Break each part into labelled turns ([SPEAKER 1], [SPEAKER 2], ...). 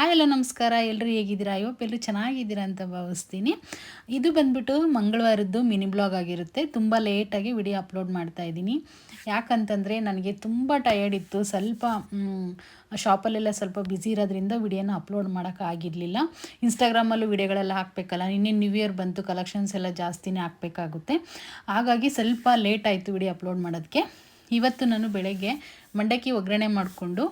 [SPEAKER 1] Hello, ನಮಸ್ಕಾರ. ಎಲ್ಲರೂ ಹೇಗಿದ್ದೀರಾ? ಹೋಪ್ ಎಲ್ಲರೂ ಚೆನ್ನಾಗಿದ್ದೀರಾ ಅಂತ ಭಾವಿಸ್ತೀನಿ. ಇದು ಬಂದ್ಬಿಟ್ಟು ಮಂಗಳವಾರದ್ದು ಮಿನಿ ಬ್ಲಾಗ್ ಆಗಿರುತ್ತೆ. ತುಂಬ ಲೇಟಾಗಿ ವಿಡಿಯೋ ಅಪ್ಲೋಡ್ ಮಾಡ್ತಾ ಇದ್ದೀನಿ. ಯಾಕಂತಂದರೆ ನನಗೆ ತುಂಬ ಟಯರ್ಡ್ ಇತ್ತು. ಸ್ವಲ್ಪ ಶಾಪಲ್ಲೆಲ್ಲ ಸ್ವಲ್ಪ ಬ್ಯುಸಿ ಇರೋದ್ರಿಂದ ವಿಡಿಯೋನ ಅಪ್ಲೋಡ್ ಮಾಡೋಕ್ಕಾಗಿರಲಿಲ್ಲ ಇನ್ಸ್ಟಾಗ್ರಾಮಲ್ಲೂ ವಿಡಿಯೋಗಳೆಲ್ಲ ಹಾಕಬೇಕಲ್ಲ. ನಿನ್ನೆ ನ್ಯೂ ಇಯರ್ ಬಂತು ಕಲೆಕ್ಷನ್ಸ್ ಎಲ್ಲ ಜಾಸ್ತಿನೇ ಹಾಕಬೇಕಾಗುತ್ತೆ. ಹಾಗಾಗಿ ಸ್ವಲ್ಪ ಲೇಟ್ ಆಯಿತು ವಿಡಿಯೋ ಅಪ್ಲೋಡ್ ಮಾಡೋದಕ್ಕೆ ಇವತ್ತು ನಾನು ಬೆಳಗ್ಗೆ ಮಂಡಕ್ಕಿ ಒಗ್ಗರಣೆ ಮಾಡಿಕೊಂಡು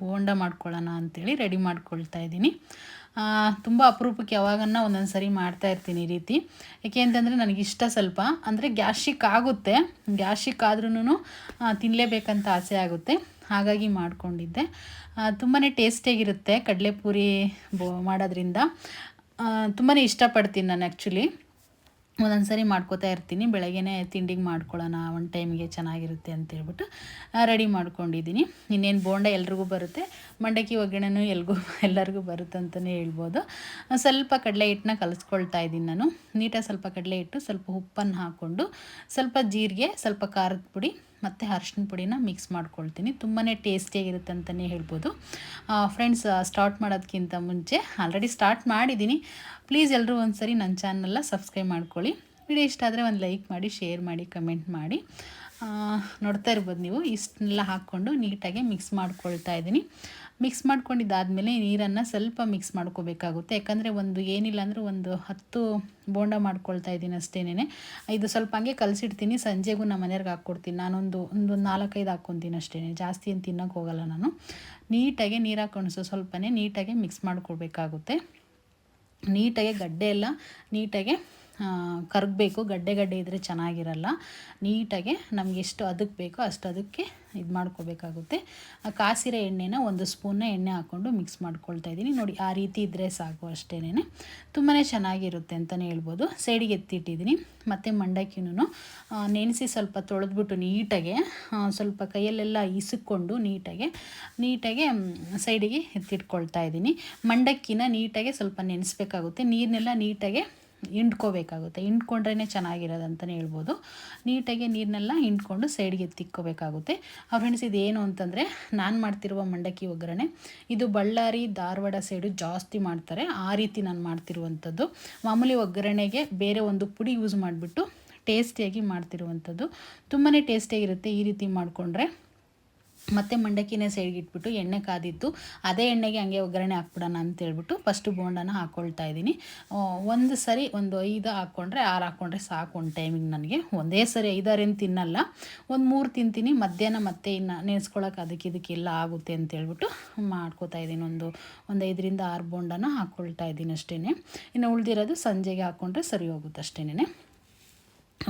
[SPEAKER 1] ಬೋಂಡ ಮಾಡ್ಕೊಳ್ಳೋಣ ಅಂಥೇಳಿ ರೆಡಿ ಮಾಡ್ಕೊಳ್ತಾ ಇದ್ದೀನಿ. ತುಂಬ ಅಪರೂಪಕ್ಕೆ ಯಾವಾಗನ್ನ ಒಂದೊಂದು ಸರಿ ಮಾಡ್ತಾ ಇರ್ತೀನಿ ಈ ರೀತಿ. ಏಕೆ ಅಂತಂದರೆ ನನಗಿಷ್ಟ ಸ್ವಲ್ಪ. ಅಂದರೆ ಗ್ಯಾಸ್ಟಿಕ್ ಆಗುತ್ತೆ. ಗ್ಯಾಸ್ಟಿಕ್ ಆದ್ರೂ ತಿನ್ನಲೇಬೇಕಂತ ಆಸೆ ಆಗುತ್ತೆ. ಹಾಗಾಗಿ ಮಾಡಿಕೊಂಡಿದ್ದೆ. ತುಂಬಾ ಟೇಸ್ಟಿಯಾಗಿರುತ್ತೆ ಕಡಲೆಪುರಿ ಬೋ ಮಾಡೋದ್ರಿಂದ. ತುಂಬಾ ಇಷ್ಟಪಡ್ತೀನಿ ನಾನು ಆ್ಯಕ್ಚುಲಿ ಒಂದೊಂದು ಸರಿ ಮಾಡ್ಕೋತಾ ಇರ್ತೀನಿ. ಬೆಳಗ್ಗೆನೇ ತಿಂಡಿಗೆ ಮಾಡ್ಕೊಳ್ಳೋಣ, ಒಂದು ಟೈಮ್ಗೆ ಚೆನ್ನಾಗಿರುತ್ತೆ ಅಂತೇಳ್ಬಿಟ್ಟು ರೆಡಿ ಮಾಡ್ಕೊಂಡಿದ್ದೀನಿ. ಇನ್ನೇನು ಬೋಂಡ ಎಲ್ರಿಗೂ ಬರುತ್ತೆ. ಮಂಡಕ್ಕಿ ಒಗ್ಗರಣೆನೂ ಎಲ್ಗೂ, ಎಲ್ಲರಿಗೂ ಬರುತ್ತೆ ಅಂತಲೇ ಹೇಳ್ಬೋದು. ಸ್ವಲ್ಪ ಕಡಲೆ ಹಿಟ್ಟನ್ನ ಕಲಿಸ್ಕೊಳ್ತಾ ಇದ್ದೀನಿ ನಾನು. ನೀಟಾಗಿ ಸ್ವಲ್ಪ ಕಡಲೆ ಹಿಟ್ಟು, ಸ್ವಲ್ಪ ಉಪ್ಪನ್ನು ಹಾಕ್ಕೊಂಡು, ಸ್ವಲ್ಪ ಜೀರಿಗೆ, ಸ್ವಲ್ಪ ಖಾರದ ಪುಡಿ ಮತ್ತು ಅರ್ಶಿನ ಪುಡಿನ ಮಿಕ್ಸ್ ಮಾಡ್ಕೊಳ್ತೀನಿ. ತುಂಬಾ ಟೇಸ್ಟಿಯಾಗಿರುತ್ತೆ ಅಂತಲೇ ಹೇಳ್ಬೋದು. ಫ್ರೆಂಡ್ಸ್ ಸ್ಟಾರ್ಟ್ ಮಾಡೋದಕ್ಕಿಂತ ಮುಂಚೆ ಆಲ್ರೆಡಿ ಸ್ಟಾರ್ಟ್ ಮಾಡಿದ್ದೀನಿ. ಪ್ಲೀಸ್ ಎಲ್ಲರೂ ಒಂದು ಸರಿ ನನ್ನ ಚಾನಲ್ನ ಸಬ್ಸ್ಕ್ರೈಬ್ ಮಾಡ್ಕೊಳ್ಳಿ. ವಿಡಿಯೋ ಇಷ್ಟ ಆದರೆ ಒಂದು ಲೈಕ್ ಮಾಡಿ ಶೇರ್ ಮಾಡಿ ಕಮೆಂಟ್ ಮಾಡಿ. ನೋಡ್ತಾ ಇರ್ಬೋದು ನೀವು. ಇಷ್ಟನ್ನೆಲ್ಲ ಹಾಕ್ಕೊಂಡು ನೀಟಾಗಿ ಮಿಕ್ಸ್ ಮಾಡ್ಕೊಳ್ತಾ ಇದ್ದೀನಿ. ಮಿಕ್ಸ್ ಮಾಡ್ಕೊಂಡಿದ್ದಾದಮೇಲೆ ನೀರನ್ನು ಸ್ವಲ್ಪ ಮಿಕ್ಸ್ ಮಾಡ್ಕೋಬೇಕಾಗುತ್ತೆ. ಯಾಕಂದರೆ ಒಂದು ಏನಿಲ್ಲ ಅಂದರೆ ಒಂದು ಹತ್ತು ಬೋಂಡ ಮಾಡ್ಕೊಳ್ತಾ ಇದ್ದೀನಿ ಅಷ್ಟೇನೆ ಇದು ಸ್ವಲ್ಪ ಹಂಗೆ ಕಲಸಿಡ್ತೀನಿ. ಸಂಜೆಗೂ ನಮ್ಮ ಮನೆಯವ್ರಿಗೆ ಹಾಕ್ಕೊಡ್ತೀನಿ. ನಾನೊಂದು, ಒಂದು ನಾಲ್ಕೈದು ಹಾಕ್ಕೊತೀನಿ ಅಷ್ಟೇ ಜಾಸ್ತಿ ಏನು ತಿನ್ನೋಕೆ ಹೋಗಲ್ಲ ನಾನು. ನೀಟಾಗಿ ನೀರು ಹಾಕೊಂಡು ಸ್ವಲ್ಪನೇ ನೀಟಾಗಿ ಮಿಕ್ಸ್ ಮಾಡ್ಕೊಳ್ಬೇಕಾಗುತ್ತೆ. ನೀಟಾಗಿ ಗಡ್ಡೆ ಎಲ್ಲ ನೀಟಾಗಿ ಕರಗಬೇಕು. ಗಡ್ಡೆ ಗಡ್ಡೆ ಇದ್ದರೆ ಚೆನ್ನಾಗಿರಲ್ಲ. ನೀಟಾಗಿ ನಮಗೆ ಎಷ್ಟು ಅದಕ್ಕೆ ಬೇಕೋ ಅಷ್ಟು ಅದಕ್ಕೆ ಇದು ಮಾಡ್ಕೋಬೇಕಾಗುತ್ತೆ. ಕಾಸಿರೋ ಎಣ್ಣೆನ ಒಂದು ಸ್ಪೂನ್ನ ಎಣ್ಣೆ ಹಾಕ್ಕೊಂಡು ಮಿಕ್ಸ್ ಮಾಡ್ಕೊಳ್ತಾ ಇದ್ದೀನಿ. ನೋಡಿ, ಆ ರೀತಿ ಇದ್ದರೆ ಸಾಕು ಅಷ್ಟೇನೆ ತುಂಬಾ ಚೆನ್ನಾಗಿರುತ್ತೆ ಅಂತಲೇ ಹೇಳ್ಬೋದು. ಸೈಡಿಗೆ ಎತ್ತಿಟ್ಟಿದ್ದೀನಿ. ಮತ್ತು ಮಂಡಕ್ಕಿನೂ ನೆನೆಸಿ ಸ್ವಲ್ಪ ತೊಳೆದ್ಬಿಟ್ಟು ನೀಟಾಗೆ ಸ್ವಲ್ಪ ಕೈಯಲ್ಲೆಲ್ಲ ಇಸುಕೊಂಡು ನೀಟಾಗೆ ನೀಟಾಗೆ ಸೈಡಿಗೆ ಎತ್ತಿಟ್ಕೊಳ್ತಾ ಇದ್ದೀನಿ. ಮಂಡಕ್ಕಿನ ನೀಟಾಗೆ ಸ್ವಲ್ಪ ನೆನೆಸ್ಬೇಕಾಗುತ್ತೆ. ನೀರನ್ನೆಲ್ಲ ನೀಟಾಗೆ ಹಿಂಡ್ಕೋಬೇಕಾಗುತ್ತೆ ಹಿಂಡ್ಕೊಂಡ್ರೇ ಚೆನ್ನಾಗಿರೋದು ಅಂತಲೇ ಹೇಳ್ಬೋದು. ನೀಟಾಗಿ ನೀರನ್ನೆಲ್ಲ ಹಿಂಡ್ಕೊಂಡು ಸೈಡ್ಗೆ ತಿಕ್ಕೋಬೇಕಾಗುತ್ತೆ. ಆ ಫ್ರೆಂಡ್ಸ್ ಇದೇನು ಅಂತಂದರೆ, ನಾನು ಮಾಡ್ತಿರುವ ಮಂಡಕ್ಕಿ ಒಗ್ಗರಣೆ, ಇದು ಬಳ್ಳಾರಿ, ಧಾರವಾಡ ಸೈಡು ಜಾಸ್ತಿ ಮಾಡ್ತಾರೆ. ಆ ರೀತಿ ನಾನು ಮಾಡ್ತಿರುವಂಥದ್ದು. ಮಾಮೂಲಿ ಒಗ್ಗರಣೆಗೆ ಬೇರೆ ಒಂದು ಪುಡಿ ಯೂಸ್ ಮಾಡಿಬಿಟ್ಟು, ಟೇಸ್ಟಿಯಾಗಿ ಮಾಡ್ತಿರುವಂಥದ್ದು. ತುಂಬಾ ಟೇಸ್ಟಿಯಾಗಿರುತ್ತೆ ಈ ರೀತಿ ಮಾಡಿಕೊಂಡ್ರೆ. ಮತ್ತು ಮಂಡಕ್ಕಿನೇ ಸೈಡ್ಗೆ ಇಟ್ಬಿಟ್ಟು ಎಣ್ಣೆ ಕಾದಿತ್ತು ಅದೇ ಎಣ್ಣೆಗೆ ಹಂಗೆ ಒಗ್ಗರಣೆ ಹಾಕ್ಬಿಡೋಣ ಅಂತೇಳ್ಬಿಟ್ಟು ಫಸ್ಟು ಬೋಂಡನ ಹಾಕ್ಕೊಳ್ತಾ ಇದ್ದೀನಿ. ಒಂದು ಸರಿ ಒಂದು ಐದು ಹಾಕ್ಕೊಂಡ್ರೆ ಆರು ಹಾಕ್ಕೊಂಡ್ರೆ ಸಾಕು ಒಂದು ಟೈಮಿಗೆ ನನಗೆ. ಒಂದೇ ಸರಿ ಐದಾರೇನು ತಿನ್ನಲ್ಲ. ಒಂದು ಮೂರು ತಿಂತೀನಿ, ಮಧ್ಯಾಹ್ನ ಮತ್ತೆ ಇನ್ನು ನೆನೆಸ್ಕೊಳಕ್ಕೆ ಅದಕ್ಕೆ ಇದಕ್ಕೆಲ್ಲ ಆಗುತ್ತೆ ಅಂತೇಳ್ಬಿಟ್ಟು ಮಾಡ್ಕೋತಾ ಇದ್ದೀನಿ. ಒಂದು ಒಂದು ಐದರಿಂದ ಆರು ಬೋಂಡನ ಹಾಕ್ಕೊಳ್ತಾ ಇದ್ದೀನಿ ಅಷ್ಟೇ ಇನ್ನು ಉಳಿದಿರೋದು ಸಂಜೆಗೆ ಹಾಕ್ಕೊಂಡ್ರೆ ಸರಿ ಹೋಗುತ್ತೆ ಅಷ್ಟೇನೆ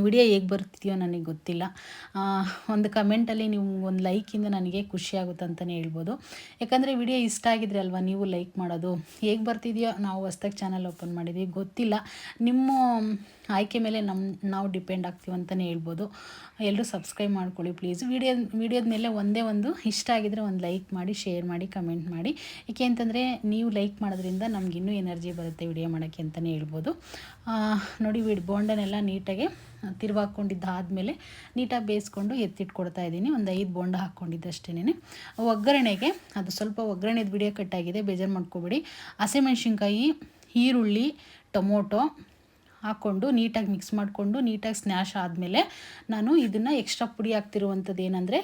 [SPEAKER 1] ವಿಡಿಯೋ ಹೇಗೆ ಬರ್ತಿದೆಯೋ ನನಗೆ ಗೊತ್ತಿಲ್ಲ. ಒಂದು ಕಮೆಂಟಲ್ಲಿ ನೀವು ಒಂದು ಲೈಕಿಂದ ನನಗೆ ಖುಷಿ ಆಗುತ್ತೆ ಅಂತಲೇ ಹೇಳ್ಬೋದು. ಯಾಕಂದರೆ ವಿಡಿಯೋ ಇಷ್ಟ ಆಗಿದ್ರೆ ಅಲ್ವಾ ನೀವು ಲೈಕ್ ಮಾಡೋದು? ಹೇಗೆ ಬರ್ತಿದೆಯೋ ನಾವು ಹೊಸ್ದಾಗಿ ಚಾನಲ್ ಓಪನ್ ಮಾಡಿದ್ವಿ. ಗೊತ್ತಿಲ್ಲ. ನಿಮ್ಮ ಆಯ್ಕೆ ಮೇಲೆ ನಮ್ಮ ನಾವು ಡಿಪೆಂಡ್ ಆಗ್ತೀವಿ ಅಂತಲೇ ಹೇಳ್ಬೋದು. ಎಲ್ಲರೂ ಸಬ್ಸ್ಕ್ರೈಬ್ ಮಾಡ್ಕೊಳ್ಳಿ ಪ್ಲೀಸ್ ವಿಡಿಯೋ, ವಿಡಿಯೋದ ಮೇಲೆ ಒಂದೇ ಒಂದು ಇಷ್ಟ ಆಗಿದ್ರೆ ಒಂದು ಲೈಕ್ ಮಾಡಿ ಶೇರ್ ಮಾಡಿ ಕಮೆಂಟ್ ಮಾಡಿ. ಏಕೆ ಅಂತಂದರೆ ನೀವು ಲೈಕ್ ಮಾಡೋದ್ರಿಂದ ನಮ್ಗೆ ಇನ್ನೂ ಎನರ್ಜಿ ಬರುತ್ತೆ ವಿಡಿಯೋ ಮಾಡೋಕ್ಕೆ ಅಂತಲೇ ಹೇಳ್ಬೋದು. ನೋಡಿ, ವಿಡ್ ಬೋಂಡನ್ನೆಲ್ಲ ನೀಟಾಗಿ ತಿರುವಾಕೊಂಡಿದ್ದಾದಮೇಲೆ ನೀಟಾಗಿ ಬೇಯಿಸ್ಕೊಂಡು ಎತ್ತಿಟ್ಕೊಡ್ತಾ ಇದ್ದೀನಿ. ಒಂದು ಐದು ಬೋಂಡ ಹಾಕ್ಕೊಂಡಿದ್ದಷ್ಟೇನೆ ಒಗ್ಗರಣೆಗೆ, ಅದು ಸ್ವಲ್ಪ ಒಗ್ಗರಣೆದು ವಿಡಿಯೋ ಕಟ್ಟಾಗಿದೆ, ಬೇಜಾರು ಮಾಡ್ಕೊಬೇಡಿ. ಹಸಿಮೆಣ್ಸಿನ್ಕಾಯಿ ಈರುಳ್ಳಿ, ಟೊಮೊಟೊ ಹಾಕ್ಕೊಂಡು ನೀಟಾಗಿ ಮಿಕ್ಸ್ ಮಾಡಿಕೊಂಡು ನೀಟಾಗಿ ಸ್ನ್ಯಾಶ್ ಆದಮೇಲೆ ನಾನು ಇದನ್ನು ಎಕ್ಸ್ಟ್ರಾ ಪುಡಿ ಹಾಕ್ತಿರುವಂಥದ್ದು ಏನಂದರೆ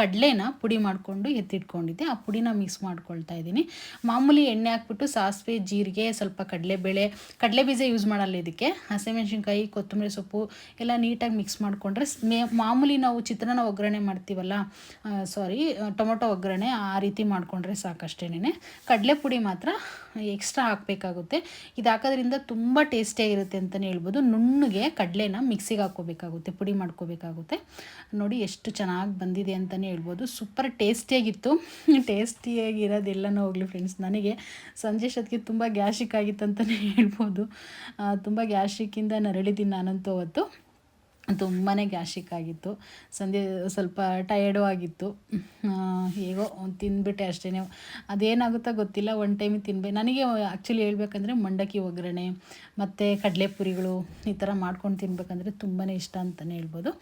[SPEAKER 1] ಕಡಲೆನ ಪುಡಿ ಮಾಡಿಕೊಂಡು ಎತ್ತಿಟ್ಕೊಂಡಿದ್ದೆ. ಆ ಪುಡಿನ ಮಿಕ್ಸ್ ಮಾಡ್ಕೊಳ್ತಾ ಇದ್ದೀನಿ. ಮಾಮೂಲಿ ಎಣ್ಣೆ ಹಾಕ್ಬಿಟ್ಟು ಸಾಸಿವೆ, ಜೀರಿಗೆ, ಸ್ವಲ್ಪ ಕಡಲೆಬೇಳೆ ಕಡಲೆ ಬೀಜ ಯೂಸ್ ಮಾಡಲ್ಲ ಇದಕ್ಕೆ. ಹಸಿಮೆಣ್ಸಿನ್ಕಾಯಿ, ಕೊತ್ತಂಬರಿ ಸೊಪ್ಪು ಎಲ್ಲ ನೀಟಾಗಿ ಮಿಕ್ಸ್ ಮಾಡಿಕೊಂಡ್ರೆ ಮೇ ಮಾಮೂಲಿ ನಾವು ಚಿತ್ರಾನ್ನ ಒಗ್ಗರಣೆ ಮಾಡ್ತೀವಲ್ಲ ಸಾರಿ ಟೊಮೊಟೊ ಒಗ್ಗರಣೆ ಆ ರೀತಿ ಮಾಡಿಕೊಂಡ್ರೆ ಸಾಕಷ್ಟೇನೆ ಕಡಲೆ ಪುಡಿ ಮಾತ್ರ ಎಕ್ಸ್ಟ್ರಾ ಹಾಕಬೇಕಾಗುತ್ತೆ. ಇದು ಹಾಕೋದ್ರಿಂದ ತುಂಬ ಟೇಸ್ಟಿಯಾಗಿರುತ್ತೆ ಅಂತಲೇ ಹೇಳ್ಬೋದು. ನುಣ್ಣಗೆ ಕಡಲೆನ ಮಿಕ್ಸಿಗೆ ಹಾಕ್ಕೋಬೇಕಾಗುತ್ತೆ, ಪುಡಿ ಮಾಡ್ಕೋಬೇಕಾಗುತ್ತೆ. ನೋಡಿ ಎಷ್ಟು ಚೆನ್ನಾಗಿ ಬಂದಿದೆ ಅಂತಲೇ ಹೇಳ್ಬೋದು. ಸೂಪರ್ ಟೇಸ್ಟಿಯಾಗಿತ್ತು ಟೇಸ್ಟಿಯಾಗಿರೋದೆಲ್ಲನೂ ಹೋಗಲಿ ಫ್ರೆಂಡ್ಸ್ ನನಗೆ ಸಂಜೆ ಶತ್ಕಿ ತುಂಬ ಗ್ಯಾಸ್ಟ್ರಿಕ್ ಆಗಿತ್ತು ಅಂತಲೇ ಹೇಳ್ಬೋದು. ತುಂಬ ಗ್ಯಾಸ್ಟ್ರಿಕ್ಕಿಂದ ನರಳಿದ್ದೀನಿ ನಾನಂತೂ ಅವತ್ತು. ತುಂಬಾ ಗ್ಯಾಸ್ಟಿಕ್ ಆಗಿತ್ತು. ಸಂಜೆ ಸ್ವಲ್ಪ ಟಯರ್ಡು ಆಗಿತ್ತು. ಹೇಗೋ ತಿನ್ಬಿಟ್ಟೆ ಅಷ್ಟೇ ಅದೇನಾಗುತ್ತೋ ಗೊತ್ತಿಲ್ಲ. ಒನ್ ಟೈಮ್ ತಿನ್ಬೇಕು ನನಗೆ ಆ್ಯಕ್ಚುಲಿ ಹೇಳ್ಬೇಕಂದ್ರೆ ಮಂಡಕ್ಕಿ ಒಗ್ಗರಣೆ, ಮತ್ತು ಕಡಲೆಪುರಿಗಳು ಈ ಥರ ಮಾಡ್ಕೊಂಡು ತಿನ್ಬೇಕಂದ್ರೆ ತುಂಬಾ ಇಷ್ಟ ಅಂತಲೇ ಹೇಳ್ಬೋದು.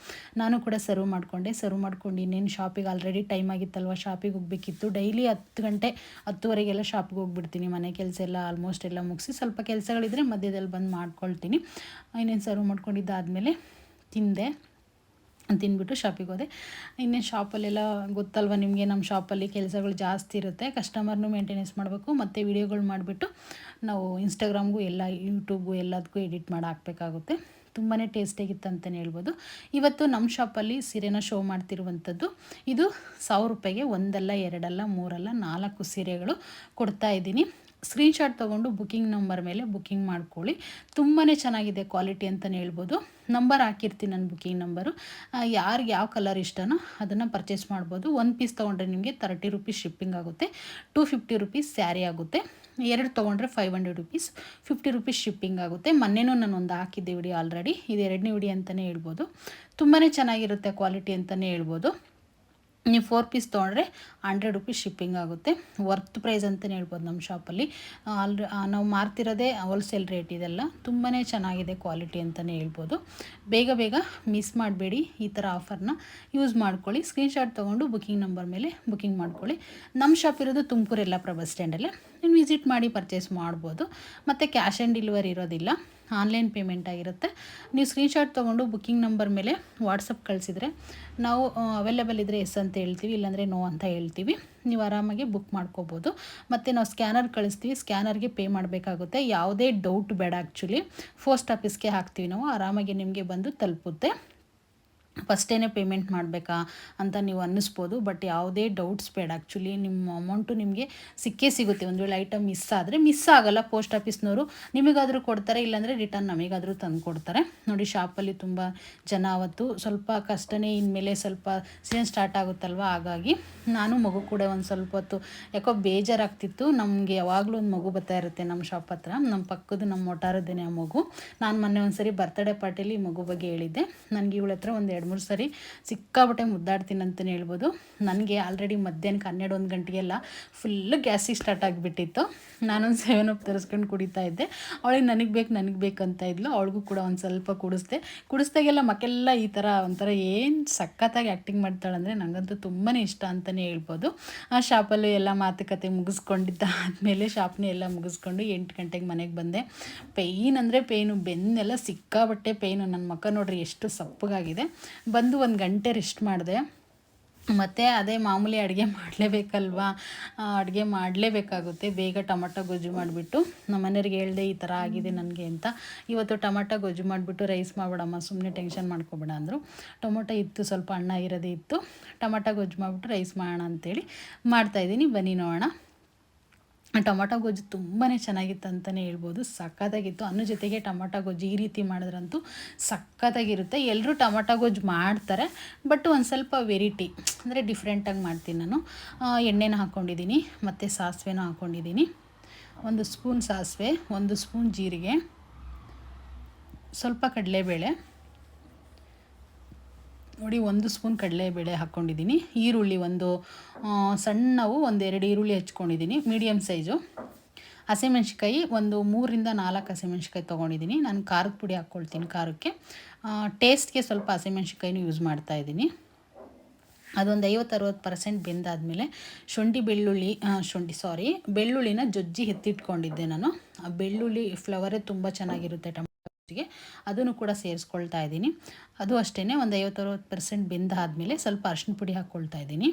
[SPEAKER 1] ನಾನು ಕೂಡ ಸರ್ವ್ ಮಾಡಿಕೊಂಡೆ. ಸರ್ವ್ ಮಾಡ್ಕೊಂಡು ಇನ್ನೇನು ಶಾಪಿಗೆ ಆಲ್ರೆಡಿ ಟೈಮ್ ಆಗಿತ್ತಲ್ವ? ಶಾಪಿಗೆ ಹೋಗ್ಬೇಕಿತ್ತು. ಡೈಲಿ ಹತ್ತು ಗಂಟೆ, ಹತ್ತುವರೆಗೆಲ್ಲ ಶಾಪಿಗೆ ಹೋಗ್ಬಿಡ್ತೀನಿ. ಮನೆ ಕೆಲಸ ಎಲ್ಲ ಆಲ್ಮೋಸ್ಟ್ ಎಲ್ಲ ಮುಗಿಸಿ ಸ್ವಲ್ಪ ಕೆಲಸಗಳಿದ್ರೆ ಮಧ್ಯದಲ್ಲಿ ಬಂದು ಮಾಡ್ಕೊಳ್ತೀನಿ. ಇನ್ನೇನು ಸರ್ವ್ ಮಾಡ್ಕೊಂಡಿದ್ದಾದಮೇಲೆ ತಿಂದೆ, ತಿಂದ್ಬಿಟ್ಟು ಶಾಪಿಗೆ ಹೋದೆ. ಇನ್ನೇನು ಶಾಪಲ್ಲೆಲ್ಲ ಗೊತ್ತಲ್ವ ನಿಮಗೆ ನಮ್ಮ ಶಾಪಲ್ಲಿ ಕೆಲಸಗಳು ಜಾಸ್ತಿ ಇರುತ್ತೆ ಕಸ್ಟಮರ್ನು ಮೇಂಟೆನೆನ್ಸ್ ಮಾಡಬೇಕು, ಮತ್ತು ವಿಡಿಯೋಗಳು ಮಾಡಿಬಿಟ್ಟು ನಾವು ಇನ್ಸ್ಟಾಗ್ರಾಮ್ಗೂ ಎಲ್ಲ ಯೂಟ್ಯೂಬ್ಗೂ ಎಲ್ಲದಕ್ಕೂ ಎಡಿಟ್ ಮಾಡಿ ಹಾಕಬೇಕಾಗುತ್ತೆ. ತುಂಬಾ ಟೇಸ್ಟಿಯಾಗಿತ್ತು ಅಂತಲೇ ಹೇಳ್ಬೋದು. ಇವತ್ತು ನಮ್ಮ ಶಾಪಲ್ಲಿ ಸೀರೆನ ಶೋ ಮಾಡ್ತಿರುವಂಥದ್ದು, ಇದು ಸಾವಿರ ರೂಪಾಯಿಗೆ ಒಂದಲ್ಲ, ಎರಡಲ್ಲ, ಮೂರಲ್ಲ, ನಾಲ್ಕು ಸೀರೆಗಳು ಕೊಡ್ತಾ ಇದ್ದೀನಿ. ಸ್ಕ್ರೀನ್ಶಾಟ್ ತೊಗೊಂಡು ಬುಕ್ಕಿಂಗ್ ನಂಬರ್ ಮೇಲೆ ಬುಕ್ಕಿಂಗ್ ಮಾಡ್ಕೊಳ್ಳಿ. ತುಂಬಾ ಚೆನ್ನಾಗಿದೆ ಕ್ವಾಲಿಟಿ ಅಂತಲೇ ಹೇಳ್ಬೋದು. ನಂಬರ್ ಹಾಕಿರ್ತೀನಿ ನನ್ನ ಬುಕ್ಕಿಂಗ್ ನಂಬರು. ಯಾರಿಗೆ ಯಾವ ಕಲರ್ ಇಷ್ಟನೋ ಅದನ್ನು ಪರ್ಚೇಸ್ ಮಾಡ್ಬೋದು. ಒನ್ ಪೀಸ್ ತೊಗೊಂಡ್ರೆ ನಿಮಗೆ ತರ್ಟಿ ರುಪೀಸ್ ಶಿಪ್ಪಿಂಗ್ ಆಗುತ್ತೆ. ಟು ಫಿಫ್ಟಿ ರುಪೀಸ್ ಸ್ಯಾರಿ ಆಗುತ್ತೆ. ಎರಡು ತೊಗೊಂಡ್ರೆ five hundred rupees fifty rupees shipping ಆಗುತ್ತೆ. ಮೊನ್ನೆನೂ ನಾನು ಒಂದು ಹಾಕಿದ್ದೆ ವಿಡಿಯೋ ಆಲ್ರೆಡಿ. ಇದು ಎರಡನೇ ವಿಡಿಯೋ ಅಂತಲೇ ಹೇಳ್ಬೋದು. ತುಂಬಾ ಚೆನ್ನಾಗಿರುತ್ತೆ ಕ್ವಾಲಿಟಿ ಅಂತಲೇ ಹೇಳ್ಬೋದು. ನೀವು ಫೋರ್ ಪೀಸ್ ತೊಗೊಂಡ್ರೆ ಹಂಡ್ರೆಡ್ ರುಪೀಸ್ ಶಿಪ್ಪಿಂಗ್ ಆಗುತ್ತೆ. ವರ್ತ್ ಪ್ರೈಸ್ ಅಂತಲೇ ಹೇಳ್ಬೋದು ನಮ್ಮ ಶಾಪಲ್ಲಿ ಆಲ್ರೆ ನಾವು ಮಾರ್ತಿರೋದೇ ಹೋಲ್ಸೇಲ್ ರೇಟ್ ಇದೆಲ್ಲ. ತುಂಬಾ ಚೆನ್ನಾಗಿದೆ ಕ್ವಾಲಿಟಿ ಅಂತಲೇ ಹೇಳ್ಬೋದು. ಬೇಗ ಬೇಗ ಮಿಸ್ ಮಾಡಬೇಡಿ ಈ ಥರ ಆಫರ್ನ ಯೂಸ್ ಮಾಡ್ಕೊಳ್ಳಿ. ಸ್ಕ್ರೀನ್ಶಾಟ್ ತೊಗೊಂಡು ಬುಕಿಂಗ್ ನಂಬರ್ ಮೇಲೆ ಬುಕ್ಕಿಂಗ್ ಮಾಡ್ಕೊಳ್ಳಿ. ನಮ್ಮ ಶಾಪ್ ಇರೋದು ತುಮಕೂರು ಯಲ್ಲಾಪುರ ಬಸ್ ಸ್ಟ್ಯಾಂಡಲ್ಲೇ ನೀವು ವಿಸಿಟ್ ಮಾಡಿ ಪರ್ಚೇಸ್ ಮಾಡ್ಬೋದು. ಮತ್ತು ಕ್ಯಾಶ್ ಆ್ಯಂಡ್ ಡೆಲಿವರಿ ಇರೋದಿಲ್ಲ. ಆನ್ಲೈನ್ ಪೇಮೆಂಟ್ ಆಗಿರುತ್ತೆ. ನೀವು ಸ್ಕ್ರೀನ್ಶಾಟ್ ತೊಗೊಂಡು ಬುಕ್ಕಿಂಗ್ ನಂಬರ್ ಮೇಲೆ ವಾಟ್ಸಪ್ ಕಳಿಸಿದರೆ ನಾವು ಅವೈಲೇಬಲ್ ಇದ್ದರೆ ಎಸ್ ಅಂತ ಹೇಳ್ತೀವಿ, ಇಲ್ಲಾಂದರೆ ನೋ ಅಂತ ಹೇಳ್ತೀವಿ. ನೀವು ಆರಾಮಾಗಿ ಬುಕ್ ಮಾಡ್ಕೋಬೋದು. ಮತ್ತು ನಾವು ಸ್ಕ್ಯಾನರ್ ಕಳಿಸ್ತೀವಿ ಸ್ಕ್ಯಾನರ್ಗೆ ಪೇ ಮಾಡಬೇಕಾಗುತ್ತೆ. ಯಾವುದೇ ಡೌಟ್ ಬೇಡ ಆ್ಯಕ್ಚುಲಿ ಪೋಸ್ಟ್ ಆಫೀಸ್ಗೆ ಹಾಕ್ತೀವಿ ನಾವು, ಆರಾಮಾಗಿ ನಿಮಗೆ ಬಂದು ತಲುಪುತ್ತೆ. ಫಸ್ಟೇ ಪೇಮೆಂಟ್ ಮಾಡಬೇಕಾ ಅಂತ ನೀವು ಅನ್ನಿಸ್ಬೋದು ಬಟ್ ಯಾವುದೇ ಡೌಟ್ಸ್ ಬೇಡ. ಆ್ಯಕ್ಚುಲಿ ನಿಮ್ಮ ಅಮೌಂಟು ನಿಮಗೆ ಸಿಕ್ಕೇ ಸಿಗುತ್ತೆ. ಒಂದು ವೇಳೆ ಐಟಮ್ ಮಿಸ್ ಆದರೆ ಮಿಸ್ ಆಗಲ್ಲ ಪೋಸ್ಟ್ ಆಫೀಸ್ನವರು ನಿಮಗಾದರೂ ಕೊಡ್ತಾರೆ, ಇಲ್ಲಾಂದರೆ ರಿಟರ್ನ್ ನಮಗಾದರೂ ತಂದು ಕೊಡ್ತಾರೆ. ನೋಡಿ ಶಾಪಲ್ಲಿ ತುಂಬ ಜನ ಅವತ್ತು ಸ್ವಲ್ಪ ಕಷ್ಟನೇ ಇನ್ಮೇಲೆ ಸ್ವಲ್ಪ ಸೀಸನ್ ಸ್ಟಾರ್ಟ್ ಆಗುತ್ತಲ್ವ? ಹಾಗಾಗಿ ನಾನು ಮಗು ಕೂಡ ಒಂದು ಸ್ವಲ್ಪ ಹೊತ್ತು ಯಾಕೋ ಬೇಜಾರಾಗ್ತಿತ್ತು. ನಮಗೆ ಯಾವಾಗಲೂ ಒಂದು ಮಗು ಬರ್ತಾ ಇರುತ್ತೆ ನಮ್ಮ ಶಾಪ್ ಹತ್ರ. ನಮ್ಮ ಪಕ್ಕದ ನಮ್ಮ ಒಟ್ಟಾರದ್ದೇನೆ ಆ ಮಗು. ನಾನು ಮೊನ್ನೆ ಒಂದು ಸರಿ ಬರ್ತಡೇ ಪಾರ್ಟಿಲಿ ಈ ಮಗು ಬಗ್ಗೆ ಹೇಳಿದ್ದೆ. ನನಗೆ ಇವಳ ಹತ್ರ ಒಂದು ಎರಡು ಮೂರು ಸರಿ ಸಿಕ್ಕಾಬಟ್ಟೆ ಮುದ್ದಾಡ್ತೀನಿ ಅಂತಲೇ ಹೇಳ್ಬೋದು. ನನಗೆ ಆಲ್ರೆಡಿ ಮಧ್ಯಾಹ್ನಕ್ಕೆ ಹನ್ನೆರಡು ಒಂದು ಗಂಟೆಗೆಲ್ಲ ಫುಲ್ಲು ಗ್ಯಾಸಿಗೆ ಸ್ಟಾರ್ಟ್ ಆಗಿಬಿಟ್ಟಿತ್ತು. ನಾನೊಂದು ಸೆವೆನ್ ಅಪ್ ತರಿಸ್ಕೊಂಡು ಕುಡಿತಾ ಇದ್ದೆ. ಅವಳಿಗೆ ನನಗೆ ಬೇಕು ನನಗೆ ಬೇಕು ಅಂತ ಇದ್ಲು. ಅವಳಿಗೂ ಕೂಡ ಒಂದು ಸ್ವಲ್ಪ ಕುಡಿಸ್ದೆ. ಕುಡಿಸ್ದಾಗೆಲ್ಲ ಮಕ್ಕೆಲ್ಲ ಈ ಥರ ಒಂಥರ ಏನು ಸಖತ್ತಾಗಿ ಆ್ಯಕ್ಟಿಂಗ್ ಮಾಡ್ತಾಳಂದರೆ ನನಗಂತೂ ತುಂಬಾ ಇಷ್ಟ ಅಂತಲೇ ಹೇಳ್ಬೋದು. ಆ ಶಾಪಲ್ಲೂ ಎಲ್ಲ ಮಾತುಕತೆ ಮುಗಿಸ್ಕೊಂಡಿದ್ದ ಆದಮೇಲೆ ಶಾಪ್ನ ಎಲ್ಲ ಮುಗಿಸ್ಕೊಂಡು ಎಂಟು ಗಂಟೆಗೆ ಮನೆಗೆ ಬಂದೆ. ಪೇಯ್ನ್ ಅಂದರೆ ಪೇಯ್ನು ಬೆನ್ನೆಲ್ಲ ಸಿಕ್ಕಾಬಟ್ಟೆ ಪೇಯ್ನು ನನ್ನ ಮಕ್ಕ ನೋಡ್ರಿ ಎಷ್ಟು ಸಪ್ಪಗಾಗಿದೆ. ಬಂದು ಒಂದು ಗಂಟೆ ರೆಸ್ಟ್ ಮಾಡಿದೆ. ಮತ್ತು ಅದೇ ಮಾಮೂಲಿ ಅಡುಗೆ ಮಾಡಲೇಬೇಕಲ್ವಾ? ಅಡುಗೆ ಮಾಡಲೇಬೇಕಾಗುತ್ತೆ. ಬೇಗ ಟೊಮಟೊ ಗೊಜ್ಜು ಮಾಡಿಬಿಟ್ಟು. ನಮ್ಮ ಮನೆಯವ್ರಿಗೆ ಹೇಳ್ದೆ ಈ ಥರ ಆಗಿದೆ ನನಗೆ ಅಂತ. ಇವತ್ತು ಟೊಮಟೊ ಗೊಜ್ಜು ಮಾಡಿಬಿಟ್ಟು ರೈಸ್ ಮಾಡ್ಬಿಡಮ್ಮ. ಸುಮ್ಮನೆ ಟೆನ್ಷನ್ ಮಾಡ್ಕೊಬೇಡ ಅಂದರು. ಟೊಮೊಟೊ ಇತ್ತು, ಸ್ವಲ್ಪ ಅಣ್ಣ ಇರೋದೇ ಇತ್ತು. ಟೊಮಟೊ ಗೊಜ್ಜು ಮಾಡಿಬಿಟ್ಟು ರೈಸ್ ಮಾಡೋಣ ಅಂತೇಳಿ ಮಾಡ್ತಾಯಿದ್ದೀನಿ ಬನ್ನಿ ನೋಡೋಣ. ಟೊಮೊಟೊ ಗೊಜ್ಜು ತುಂಬಾ ಚೆನ್ನಾಗಿತ್ತು ಅಂತಲೇ ಹೇಳ್ಬೋದು. ಸಖತ್ತಾಗಿತ್ತು. ಅನ್ನ ಜೊತೆಗೆ ಟೊಮೊಟೊ ಗೊಜ್ಜು ಈ ರೀತಿ ಮಾಡಿದ್ರಂತೂ ಸಖತ್ತಾಗಿರುತ್ತೆ. ಎಲ್ಲರೂ ಟೊಮೊಟೊ ಗೊಜ್ಜು ಮಾಡ್ತಾರೆ. ಬಟ್ ಒಂದು ಸ್ವಲ್ಪ ವೆರೈಟಿ ಅಂದರೆ ಡಿಫ್ರೆಂಟಾಗಿ ಮಾಡ್ತೀನಿ ನಾನು. ಎಣ್ಣೆನ ಹಾಕ್ಕೊಂಡಿದ್ದೀನಿ ಮತ್ತು ಸಾಸಿವೆನೂ ಹಾಕ್ಕೊಂಡಿದ್ದೀನಿ ಒಂದು ಸ್ಪೂನ್ ಸಾಸಿವೆ, ಒಂದು ಸ್ಪೂನ್ ಜೀರಿಗೆ, ಸ್ವಲ್ಪ ಕಡಲೆಬೇಳೆ ನೋಡಿ, ಒಂದು ಸ್ಪೂನ್ ಕಡಲೆಬೇಳೆ ಹಾಕ್ಕೊಂಡಿದ್ದೀನಿ. ಈರುಳ್ಳಿ ಒಂದು ಸಣ್ಣವು ಒಂದೆರಡು ಈರುಳ್ಳಿ ಹಚ್ಕೊಂಡಿದ್ದೀನಿ ಮೀಡಿಯಮ್ ಸೈಜು ಹಸಿಮೆಣ್ಸಿಕಾಯಿ ಒಂದು ಮೂರಿಂದ ನಾಲ್ಕು ಹಸಿಮೆಣ್ಸಿಕಾಯಿ ತೊಗೊಂಡಿದ್ದೀನಿ. ನಾನು ಖಾರದ ಪುಡಿ ಹಾಕ್ಕೊಳ್ತೀನಿ ಖಾರಕ್ಕೆ. ಟೇಸ್ಟ್ಗೆ ಸ್ವಲ್ಪ ಹಸಿಮೆಣ್ಸಿಕಾಯಿನೂ ಯೂಸ್ ಮಾಡ್ತಾಯಿದ್ದೀನಿ ಅದೊಂದು ಐವತ್ತು ಅರವತ್ತು ಪರ್ಸೆಂಟ್ ಬೆಂದಾದಮೇಲೆ ಶುಂಠಿ, ಬೆಳ್ಳುಳ್ಳಿ ಶುಂಠಿ ಸಾರಿ ಬೆಳ್ಳುಳ್ಳಿನ ಜಜ್ಜಿ ಎತ್ತಿಟ್ಕೊಂಡಿದ್ದೆ ನಾನು. ಬೆಳ್ಳುಳ್ಳಿ ಫ್ಲವರೇ ತುಂಬ ಚೆನ್ನಾಗಿರುತ್ತೆ ಟೊಮೆಟೊಗೆ ಅದನ್ನು ಕೂಡ ಸೇರಿಸ್ಕೊಳ್ತಾ ಇದ್ದೀನಿ. ಅದು ಅಷ್ಟೇ ಒಂದು ಐವತ್ತು ಅರವತ್ತು ಪರ್ಸೆಂಟ್ ಬೆಂದಾದಮೇಲೆ ಸ್ವಲ್ಪ ಅರ್ಶಿನ ಪುಡಿ ಹಾಕ್ಕೊಳ್ತಾ ಇದ್ದೀನಿ.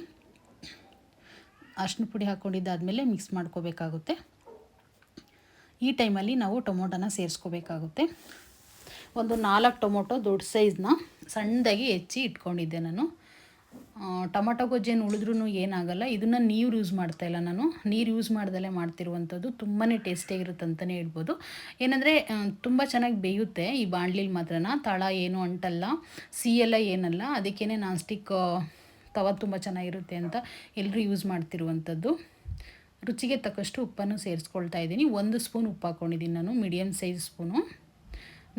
[SPEAKER 1] ಅರ್ಶಿನ ಪುಡಿ ಹಾಕ್ಕೊಂಡಿದ್ದಾದಮೇಲೆ ಮಿಕ್ಸ್ ಮಾಡ್ಕೋಬೇಕಾಗುತ್ತೆ. ಈ ಟೈಮಲ್ಲಿ ನಾವು ಟೊಮೊಟೊನ ಸೇರಿಸ್ಕೋಬೇಕಾಗುತ್ತೆ. ಒಂದು ನಾಲ್ಕು ಟೊಮೊಟೊ ದೊಡ್ಡ ಸೈಜ್ನ ಸಣ್ಣದಾಗಿ ಹೆಚ್ಚಿ ಇಟ್ಕೊಂಡಿದ್ದೆ ನಾನು. ಟೊಮೊಟೊ ಗೊಜ್ಜೇನು ಉಳಿದ್ರೂ ಏನಾಗಲ್ಲ, ಇದನ್ನು ನೀರು ಯೂಸ್ ಮಾಡ್ತಾ ಇಲ್ಲ ನಾನು. ನೀರು ಯೂಸ್ ಮಾಡ್ದಲೇ ಮಾಡ್ತಿರುವಂಥದ್ದು ತುಂಬಾ ಟೇಸ್ಟಿಯಾಗಿರುತ್ತೆ ಅಂತಲೇ ಹೇಳ್ಬೋದು. ಏನಂದರೆ ತುಂಬ ಚೆನ್ನಾಗಿ ಬೇಯುತ್ತೆ ಈ ಬಾಣ್ಲಿಲಿ ಮಾತ್ರನ, ತಳ ಏನು ಅಂಟಲ್ಲ ಸಿಯೆಲ್ಲ ಏನಲ್ಲ ಅದಕ್ಕೇ ನಾನ್ ಸ್ಟಿಕ್ ತವ ತುಂಬ ಚೆನ್ನಾಗಿರುತ್ತೆ ಅಂತ ಎಲ್ಲರೂ ಯೂಸ್ ಮಾಡ್ತಿರುವಂಥದ್ದು. ರುಚಿಗೆ ತಕ್ಕಷ್ಟು ಉಪ್ಪನ್ನು ಸೇರಿಸ್ಕೊಳ್ತಾ ಇದ್ದೀನಿ. ಒಂದು ಸ್ಪೂನ್ ಉಪ್ಪು ಹಾಕ್ಕೊಂಡಿದ್ದೀನಿ ನಾನು ಮೀಡಿಯಮ್ ಸೈಜ್ ಸ್ಪೂನು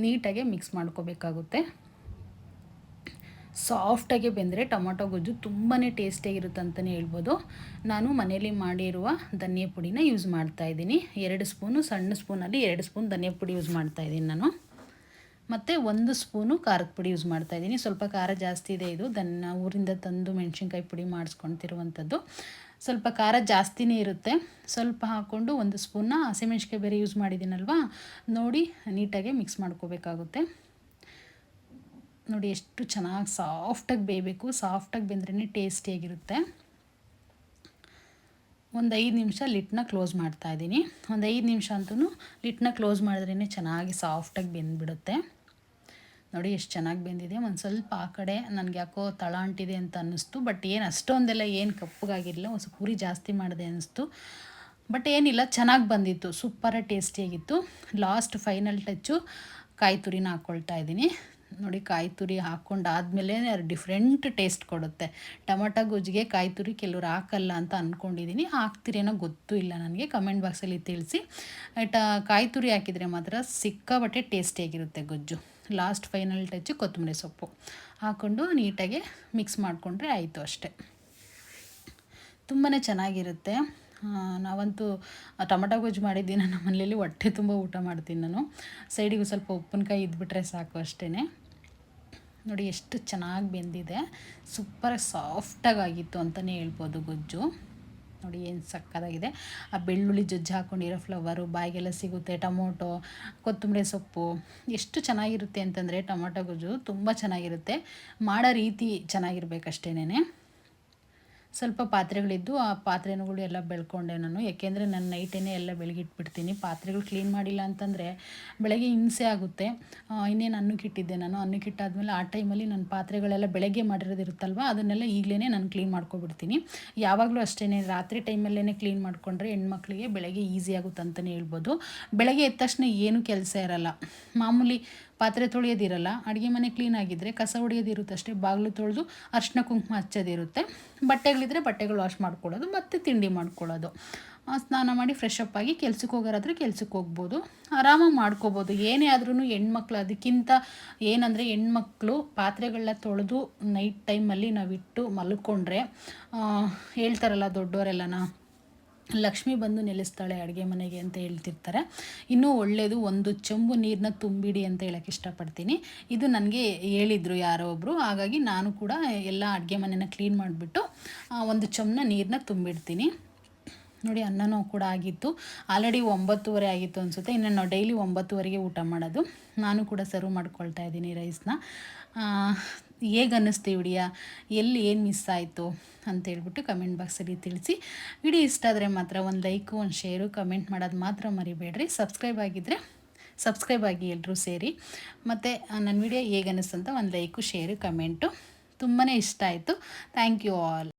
[SPEAKER 1] ನೀಟಾಗೆ ಮಿಕ್ಸ್ ಮಾಡ್ಕೋಬೇಕಾಗುತ್ತೆ. ಸಾಫ್ಟಾಗಿ ಬೆಂದರೆ ಟೊಮೊಟೊ ಗೊಜ್ಜು ತುಂಬಾ ಟೇಸ್ಟಿಯಾಗಿರುತ್ತೆ ಅಂತಲೇ ಹೇಳ್ಬೋದು. ನಾನು ಮನೇಲಿ ಮಾಡಿರುವ ಧನಿಯಾ ಪುಡಿನ ಯೂಸ್ ಮಾಡ್ತಾಯಿದ್ದೀನಿ ಎರಡು ಸ್ಪೂನು, ಸಣ್ಣ ಸ್ಪೂನಲ್ಲಿ ಎರಡು ಸ್ಪೂನ್ ಧನಿಯಾ ಪುಡಿ ಯೂಸ್ ಮಾಡ್ತಾಯಿದ್ದೀನಿ ನಾನು. ಮತ್ತು ಒಂದು ಸ್ಪೂನು ಖಾರದ ಪುಡಿ ಯೂಸ್ ಮಾಡ್ತಾ ಇದ್ದೀನಿ. ಸ್ವಲ್ಪ ಖಾರ ಜಾಸ್ತಿ ಇದೆ ಇದು. ದನ್ನ ಊರಿಂದ ತಂದು ಮೆಣಸಿನ್ಕಾಯಿ ಪುಡಿ ಮಾಡಿಸ್ಕೊತಿರುವಂಥದ್ದು. ಸ್ವಲ್ಪ ಖಾರ ಜಾಸ್ತಿನೇ ಇರುತ್ತೆ. ಸ್ವಲ್ಪ ಹಾಕ್ಕೊಂಡು ಒಂದು ಸ್ಪೂನ್ನ ಹಸಿಮೆಣ್ಸಿಕಾಯಿ ಬೇರೆ ಯೂಸ್ ಮಾಡಿದ್ದೀನಲ್ವಾ? ನೋಡಿ, ನೀಟಾಗಿ ಮಿಕ್ಸ್ ಮಾಡ್ಕೋಬೇಕಾಗುತ್ತೆ. ನೋಡಿ ಎಷ್ಟು ಚೆನ್ನಾಗಿ ಸಾಫ್ಟಾಗಿ ಬೇಯಬೇಕು. ಸಾಫ್ಟಾಗಿ ಬೆಂದ್ರೇ ಟೇಸ್ಟಿಯಾಗಿರುತ್ತೆ ಒಂದು ಐದು ನಿಮಿಷ ಲಿಟ್ನ ಕ್ಲೋಸ್ ಮಾಡ್ತಾ ಇದ್ದೀನಿ. ಒಂದು ಐದು ನಿಮಿಷ ಅಂತೂ ಲಿಟ್ನ ಕ್ಲೋಸ್ ಮಾಡಿದ್ರೇ ಚೆನ್ನಾಗಿ ಸಾಫ್ಟಾಗಿ ಬೆಂದ್ಬಿಡುತ್ತೆ. ನೋಡಿ ಎಷ್ಟು ಚೆನ್ನಾಗಿ ಬೆಂದಿದೆ. ಒಂದು ಸ್ವಲ್ಪ ಆ ಕಡೆ ನನಗೆ ಯಾಕೋ ತಳ ಅಂಟಿದೆ ಅಂತ ಅನ್ನಿಸ್ತು. ಬಟ್ ಏನು ಅಷ್ಟೊಂದೆಲ್ಲ ಏನು ಕಪ್ಪಗಾಗಿರಲಿಲ್ಲ. ಒಂದು ಸ್ವಲ್ಪ ಪೂರಿ ಜಾಸ್ತಿ ಮಾಡಿದೆ ಅನ್ನಿಸ್ತು. ಬಟ್ ಏನಿಲ್ಲ, ಚೆನ್ನಾಗಿ ಬಂದಿತ್ತು. ಸೂಪರಾಗಿ ಟೇಸ್ಟಿಯಾಗಿತ್ತು ಲಾಸ್ಟ್ ಫೈನಲ್ ಟಚ್ಚು ಕಾಯಿ ತುರಿನ ಹಾಕ್ಕೊಳ್ತಾ ಇದ್ದೀನಿ. ನೋಡಿ ಕಾಯಿ ತುರಿ ಅದು ಡಿಫ್ರೆಂಟ್ ಟೇಸ್ಟ್ ಕೊಡುತ್ತೆ. ಟೊಮೊಟೊ ಗೊಜ್ಜಿಗೆ ಕಾಯಿ ತುರಿ ಕೆಲವ್ರು ಹಾಕಲ್ಲ ಅಂತ ಅಂದ್ಕೊಂಡಿದ್ದೀನಿ ಹಾಕ್ತಿರೇನೋ ಗೊತ್ತೂ ಇಲ್ಲ ನನಗೆ. ಕಮೆಂಟ್ ಬಾಕ್ಸಲ್ಲಿ ತಿಳಿಸಿ. ಟ ಕಾಯಿ ತುರಿ ಹಾಕಿದರೆ ಮಾತ್ರ ಸಿಕ್ಕಾಬಟ್ಟೆ ಟೇಸ್ಟಿಯಾಗಿರುತ್ತೆ ಗೊಜ್ಜು. ಲಾಸ್ಟ್ ಫೈನಲ್ ಟಚ್ ಕೊತ್ತಂಬರಿ ಸೊಪ್ಪು. ಹಾಕ್ಕೊಂಡು ನೀಟಾಗಿ ಮಿಕ್ಸ್ ಮಾಡಿಕೊಂಡ್ರೆ ಆಯಿತು ಅಷ್ಟೆ. ತುಂಬಾ ಚೆನ್ನಾಗಿರುತ್ತೆ. ನಾವಂತೂ ಟೊಮಟೊ ಗೊಜ್ಜು ಮಾಡಿದ್ದೀನಿ, ನಮ್ಮ ಮನೆಯಲ್ಲಿ ಹೊಟ್ಟೆ ತುಂಬ ಊಟ ಮಾಡ್ತೀನಿ ನಾನು. ಸೈಡಿಗೆ ಸ್ವಲ್ಪ ಉಪ್ಪಿನಕಾಯಿ ಇದ್ಬಿಟ್ರೆ ಸಾಕು ಅಷ್ಟೇ ನೋಡಿ, ಎಷ್ಟು ಚೆನ್ನಾಗಿ ಬೆಂದಿದೆ. ಸೂಪರಾಗಿ ಸಾಫ್ಟಾಗಿ ಆಗಿತ್ತು ಅಂತಲೇ ಹೇಳ್ಬೋದು ಗೊಜ್ಜು. ನೋಡಿ, ಏನು ಸಕ್ಕದಾಗಿದೆ. ಆ ಬೆಳ್ಳುಳ್ಳಿ ಜಜ್ಜಿ ಹಾಕ್ಕೊಂಡಿರೋ ಫ್ಲವರು, ಬಾಯಿಗೆಲ್ಲ ಸಿಗುತ್ತೆ, ಟೊಮೊಟೊ, ಕೊತ್ತಂಬರಿ ಸೊಪ್ಪು, ಎಷ್ಟು ಚೆನ್ನಾಗಿರುತ್ತೆ ಅಂತಂದರೆ ಟೊಮೊಟೊ ಗೊಜ್ಜು ತುಂಬ ಚೆನ್ನಾಗಿರುತ್ತೆ. ಮಾಡೋ ರೀತಿ ಚೆನ್ನಾಗಿರ್ಬೇಕಷ್ಟೇನೆ ಸ್ವಲ್ಪ ಪಾತ್ರೆಗಳಿದ್ದು ಆ ಪಾತ್ರೆಗಳು ಎಲ್ಲ ಬೆಳ್ಕೊಂಡೆ ನಾನು. ಯಾಕೆಂದರೆ ನಾನು ನೈಟೇನೆ ಎಲ್ಲ ಬೆಳಗಿಟ್ಬಿಡ್ತೀನಿ ಪಾತ್ರೆಗಳು ಕ್ಲೀನ್ ಮಾಡಿಲ್ಲ ಅಂತಂದರೆ ಬೆಳಗ್ಗೆ ಹಿಂಸೆ ಆಗುತ್ತೆ. ಇನ್ನೇನು ಅನ್ನಕ್ಕಿಟ್ಟಿದ್ದೆ ನಾನು. ಅನ್ನಕ್ಕಿಟ್ಟಾದ್ಮೇಲೆ ಆ ಟೈಮಲ್ಲಿ ನನ್ನ ಪಾತ್ರೆಗಳೆಲ್ಲ ಬೆಳಗ್ಗೆ ಮಾಡಿರೋದಿರುತ್ತಲ್ವ ಅದನ್ನೆಲ್ಲ ಈಗಲೇ ನಾನು ಕ್ಲೀನ್ ಮಾಡ್ಕೊಬಿಡ್ತೀನಿ. ಯಾವಾಗಲೂ ಅಷ್ಟೇ ರಾತ್ರಿ ಟೈಮಲ್ಲೇ ಕ್ಲೀನ್ ಮಾಡಿಕೊಂಡ್ರೆ ಹೆಣ್ಮಕ್ಳಿಗೆ ಬೆಳಗ್ಗೆ ಈಸಿ ಆಗುತ್ತೆ ಅಂತಲೇ ಹೇಳ್ಬೋದು. ಬೆಳಗ್ಗೆ ಎದ್ದ ತಕ್ಷಣ ಏನೂ ಕೆಲಸ ಇರಲ್ಲ. ಮಾಮೂಲಿ ಪಾತ್ರೆ ತೊಳೆಯೋದಿರಲ್ಲ, ಅಡುಗೆ ಮನೆ ಕ್ಲೀನ್ ಆಗಿದ್ದರೆ ಕಸ ಹೊಡೆಯೋದಿರುತ್ತೆ ಅಷ್ಟೇ, ಬಾಗಿಲು ತೊಳೆದು ಅರ್ಶಿನ ಕುಂಕುಮ ಹಚ್ಚೋದಿರುತ್ತೆ. ಬಟ್ಟೆಗಳಿದ್ರೆ ಬಟ್ಟೆಗಳು ವಾಶ್ ಮಾಡ್ಕೊಳ್ಳೋದು ಮತ್ತು ತಿಂಡಿ ಮಾಡ್ಕೊಳ್ಳೋದು. ಸ್ನಾನ ಮಾಡಿ ಫ್ರೆಶ್ ಅಪ್ ಆಗಿ ಕೆಲ್ಸಕ್ಕೆ ಹೋಗೋರಾದ್ರೆ ಕೆಲ್ಸಕ್ಕೆ ಹೋಗ್ಬೋದು. ಆರಾಮಾಗಿ ಮಾಡ್ಕೋಬೋದು. ಏನೇ ಆದ್ರೂ ಹೆಣ್ಮಕ್ಳು, ಅದಕ್ಕಿಂತ ಏನಂದರೆ ಹೆಣ್ಮಕ್ಳು ಪಾತ್ರೆಗಳನ್ನ ತೊಳೆದು ನೈಟ್ ಟೈಮಲ್ಲಿ ನಾವಿಟ್ಟು ಮಲ್ಕೊಂಡ್ರೆ ಹೇಳ್ತಾರಲ್ಲ ದೊಡ್ಡವರೆಲ್ಲನ ಲಕ್ಷ್ಮಿ ಬಂದು ನೆಲೆಸ್ತಾಳೆ ಅಡುಗೆ ಮನೆಗೆ ಅಂತ ಹೇಳ್ತಿರ್ತಾರೆ. ಇನ್ನೂ ಒಳ್ಳೆಯದು ಒಂದು ಚೆಂಬು ನೀರನ್ನ ತುಂಬಿಡಿ ಅಂತ ಹೇಳೋಕ್ಕೆ ಇಷ್ಟಪಡ್ತೀನಿ. ಇದು ನನಗೆ ಹೇಳಿದರು ಯಾರೋ ಒಬ್ಬರು ಹಾಗಾಗಿ ನಾನು ಕೂಡ ಎಲ್ಲ ಅಡುಗೆ ಮನೆನ ಕ್ಲೀನ್ ಮಾಡಿಬಿಟ್ಟು ಒಂದು ಚೊಂಬನ ನೀರನ್ನ ತುಂಬಿಡ್ತೀನಿ. ನೋಡಿ, ಅನ್ನನೂ ಕೂಡ ಆಗಿತ್ತು. ಆಲ್ರೆಡಿ ಒಂಬತ್ತುವರೆ ಆಗಿತ್ತು ಅನಿಸುತ್ತೆ. ಇನ್ನು ನಾವು ಡೈಲಿ ಒಂಬತ್ತುವರೆಗೆ ಊಟ ಮಾಡೋದು. ನಾನು ಕೂಡ ಸರ್ವ್ ಮಾಡ್ಕೊಳ್ತಾ ಇದ್ದೀನಿ ರೈಸ್ನ ಹೇಗೆ ಅನ್ನಿಸ್ತು ವಿಡಿಯೋ? ಎಲ್ಲಿ ಏನು ಮಿಸ್ ಆಯಿತು ಅಂತ ಹೇಳ್ಬಿಟ್ಟು ಕಮೆಂಟ್ ಬಾಕ್ಸಲ್ಲಿ ತಿಳಿಸಿ. ವಿಡಿಯೋ ಇಷ್ಟ ಆದರೆ ಮಾತ್ರ ಒಂದು ಲೈಕು ಒಂದು ಶೇರು ಕಮೆಂಟ್ ಮಾಡೋದು ಮಾತ್ರ ಮರಿಬೇಡ್ರಿ. ಸಬ್ಸ್ಕ್ರೈಬ್ ಆಗಿದ್ದರೆ ಸಬ್ಸ್ಕ್ರೈಬ್ ಆಗಿ ಎಲ್ಲರೂ ಸೇರಿ. ಮತ್ತು ನನ್ನ ವಿಡಿಯೋ ಹೇಗೆ ಅನ್ನಿಸ್ತಂತ ಒಂದು ಲೈಕು ಶೇರು ಕಮೆಂಟು ತುಂಬಾ ಇಷ್ಟ ಆಯಿತು. Thank you all